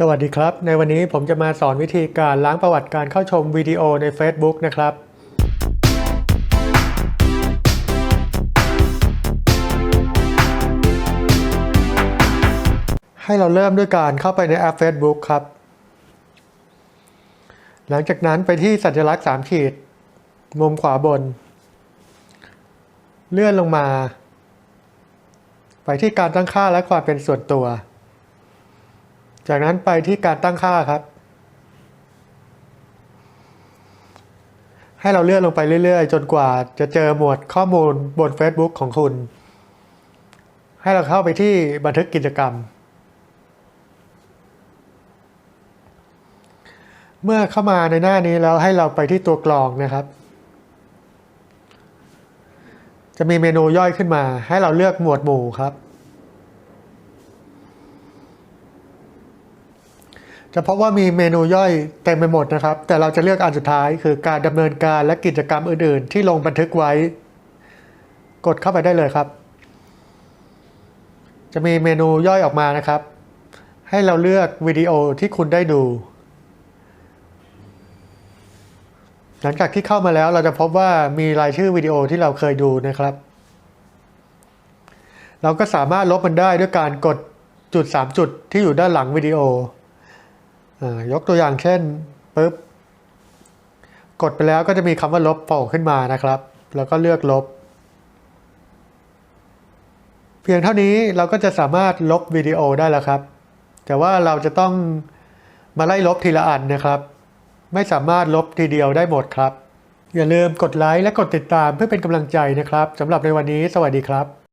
สวัสดีครับ ในวันนี้ผมจะมาสอนวิธีการล้างประวัติการเข้าชมวิดีโอใน Facebook นะครับ ให้เราเริ่มด้วยการเข้าไปในแอป Facebook ครับ หลังจากนั้นไปที่สัญลักษณ์ 3 ขีด มุมขวาบน เลื่อนลงมา ไปที่การตั้งค่าและความเป็นส่วนตัว จากนั้นไปที่การตั้งค่าครับ ให้เราเลื่อนลงไปเรื่อย ๆ จนกว่าจะเจอหมวดข้อมูลบน Facebook ของคุณ ให้เราเข้าไปที่บันทึกกิจกรรม เมื่อเข้ามาในหน้านี้แล้วให้เราไปที่ตัวกรองนะครับ จะมีเมนูย่อยขึ้นมา ให้เราเลือกหมวดหมู่ครับ จะพบว่ามีเมนูย่อยเต็มไปหมดนะครับ แต่เราจะเลือกอันสุดท้ายคือการดำเนินการและกิจกรรมอื่น ๆ ที่ลงบันทึกไว้ กดเข้าไปได้เลยครับ จะมีเมนูย่อยออกมานะครับ ให้เราเลือกวิดีโอที่คุณได้ดู หลังจากที่เข้ามาแล้วเราจะพบว่ามีรายชื่อวิดีโอที่เราเคยดูนะครับ เราก็สามารถลบมันได้ด้วยการกดจุด 3 จุดที่อยู่ด้านหลังวิดีโอ ยกตัวอย่างเช่นปุ๊บกดไปแล้วก็จะมีคำว่าลบโผล่ขึ้นมานะครับ แล้วก็เลือกลบ เพียงเท่านี้เราก็จะสามารถลบวิดีโอได้แล้วครับ แต่ว่าเราจะต้องมาไล่ลบทีละอันนะครับ ไม่สามารถลบทีเดียวได้หมดครับ อย่าลืมกดไลค์และกดติดตามเพื่อเป็นกำลังใจนะครับสำหรับในวันนี้ สวัสดีครับ